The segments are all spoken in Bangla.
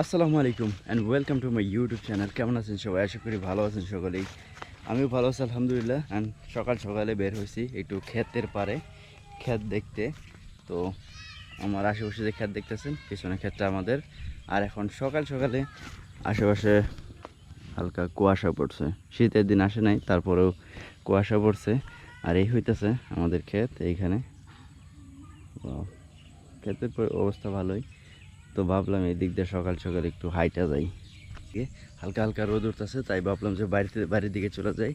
আসসালামু আলাইকুম and welcome to my YouTube channel কেমন আছেন সবাই? আশা করি ভালো আছেন সকলেই। আমিও ভালো আছি, আলহামদুলিল্লাহ। অ্যান্ড সকাল সকালে বের হয়েছি একটু ক্ষেতের পারে ক্ষেত দেখতে। তো আমার আশেপাশে যে ক্ষেত দেখতেছেন, পিছনে ক্ষেতটা আমাদের। আর এখন সকাল সকালে আশেপাশে হালকা কুয়াশা পড়ছে। শীতের দিন আসে নাই, তারপরেও কুয়াশা পড়ছে। আর এই হইতেছে আমাদের ক্ষেত এইখানে। ক্ষেতের অবস্থা ভালোই। তো ভাবলাম এই দিক দিয়ে সকাল সকাল একটু হাইটা যাই। হালকা হালকা রোদ উঠতেছে, তাই ভাবলাম যে বাড়িতে, বাড়ির দিকে চলে যাই,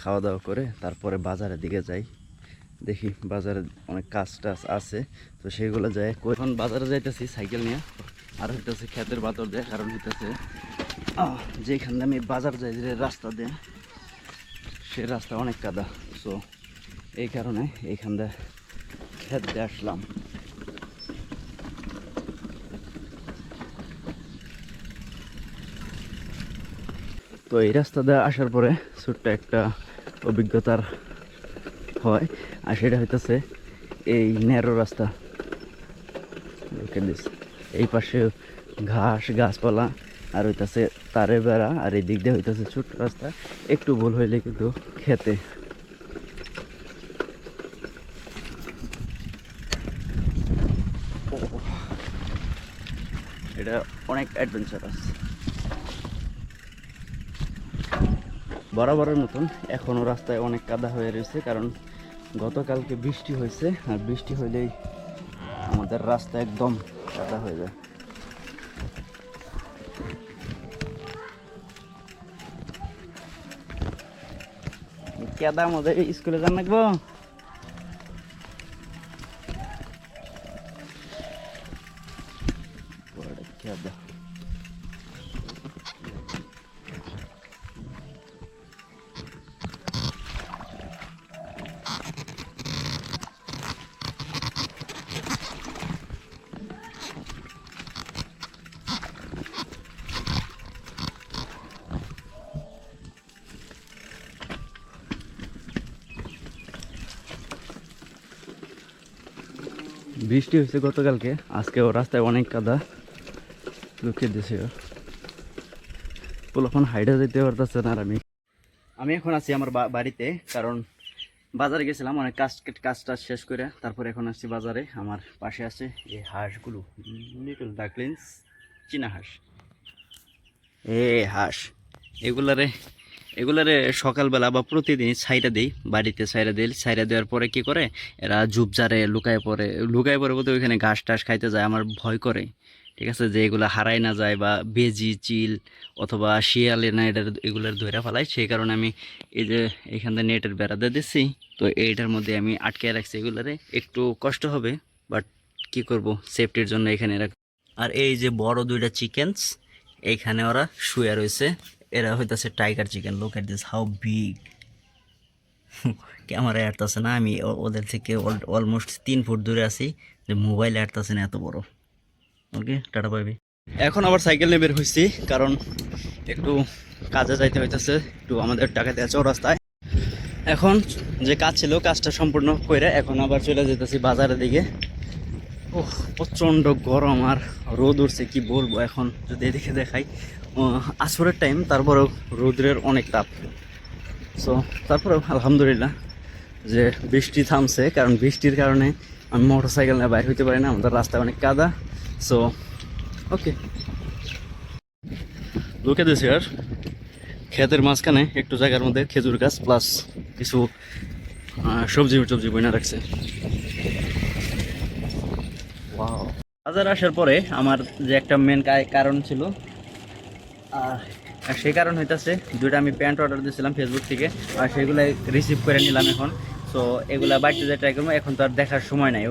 খাওয়া দাওয়া করে তারপরে বাজারের দিকে যাই। দেখি বাজারে অনেক কাজ টাজ আছে, তো সেগুলো যায় এখন বাজারে যাইতেছি সাইকেল নিয়ে। আর হইতেছে ক্ষেতের বাতর দেয়, কারণ হইতেছে যেখান দিয়ে আমি বাজার যাই যে রাস্তা দিয়ে, সে রাস্তা অনেক কাদা। সো এই কারণে এইখান দিয়ে ক্ষেত দিয়ে আসলাম। তো এই রাস্তা দিয়ে আসার পরে ছোট্ট একটা অভিজ্ঞতার হয়, আর সেটা হইতেছে এই ন্যারো রাস্তা. এই পাশে ঘাস, গাছপালা, আর হইতাছে তারে বেড়া, আর এই দিক দিয়ে হইতাছে ছোট্ট রাস্তা। একটু ভুল হইলে কিন্তু খেতে। এটা অনেক অ্যাডভেঞ্চারাস বরাবরের মতন এখনও রাস্তায় অনেক কাদা হয়ে রয়েছে, কারণ গতকালকে বৃষ্টি হয়েছে, আর বৃষ্টি হইলেই আমাদের রাস্তা একদম কাদা হয়ে যায়। কেদা আমাদের স্কুলে যান লাগবো? কেদা বৃষ্টি হয়েছে গতকালকে। আজকে ও রাস্তায় অনেক কাদা। লুকিয়ে দিয়েছে পোলাখন হাইডে যেতে পারতেছে না আর আমি। আমি এখন আছি আমার বাড়িতে, কারণ বাজারে গেছিলাম, অনেক কাজ কাজ টাজ শেষ করে, তারপর এখন আসছি বাজারে। আমার পাশে আছে এই হাঁসগুলো। লিটল ডাকলিংস চীনা হাঁস। এ হাঁস, এগুলারে এগুলারে সকালবেলা বা প্রতিদিন ছাইরা দিই, বাড়িতে ছাইরা দিই, ছাইরা দেওয়ার পরে কি করে? এরা ঝুপঝাড়ে লুকায় পড়ে লুকায় পড়ে বলতে ওইখানে ঘাস টাস খাইতে যায়, আমার ভয় করে। ঠিক আছে? যে এগুলো হারাই না যায় বা বেজি, চিল অথবা শিয়ালে না এটা এগুলোর ধরে ফেলাই, সেই কারণে আমি এই যে এইখান থেকে নেটের বেড়া দিয়ে দিচ্ছি তো এইটার মধ্যে আমি আটকে রাখছি এগুলারে। একটু কষ্ট হবে, বাট কি করব? সেফটির জন্য এখানে রাখ আর এই যে বড় দুইটা চিকেনস, এইখানে ওরা শুয়ে রয়েছে। এরা হইতাছে টাইগার চিকেন লোক at this how big camera আটতাছে না, আমি ওদের থেকে অলমোস্ট তিন ফুট দূরে আছি, যে মোবাইল আটতাছে না এত বড়। ওকে টাটা পাইবি এখন আবার সাইকেল নিয়ে বের হয়েছি কারণ একটু কাজে যাইতে হইতেছে, একটু আমাদের টাকা আছে রাস্তায়। এখন যে কাজ ছিল, কাজটা সম্পূর্ণ করে এখন আবার চলে যেতেছি বাজারের দিকে। ও প্রচণ্ড গরম আর রোদ উঠছে, কি বলব এখন যদি এদিকে দেখাই। আসরের টাইম তারপরেও রোদ্রের অনেক তাপ। সো তারপরেও আলহামদুলিল্লাহ যে বৃষ্টি থামছে, কারণ বৃষ্টির কারণে আমি মোটর সাইকেল নিয়ে বাইর হইতে পারি না, আমাদের রাস্তায় অনেক কাদা। সো ওকে লোকে দিয়েছে আর ক্ষেতের মাঝখানে একটু জায়গার মধ্যে খেজুর গাছ প্লাস কিছু সবজি টবজি বইনা রাখছে। বাজার আসার পরে আমার যে একটা মেন কারণ ছিল আর সেই কারণ হইতাছে দুইটা আমি প্যান্ট অর্ডার দিয়েছিলাম ফেসবুক থেকে, আর সেগুলো রিসিভ করে নিলাম এখন। তো এগুলা বাড়িতে যে ট্রাই করব এখন তো আর দেখার সময় নাই।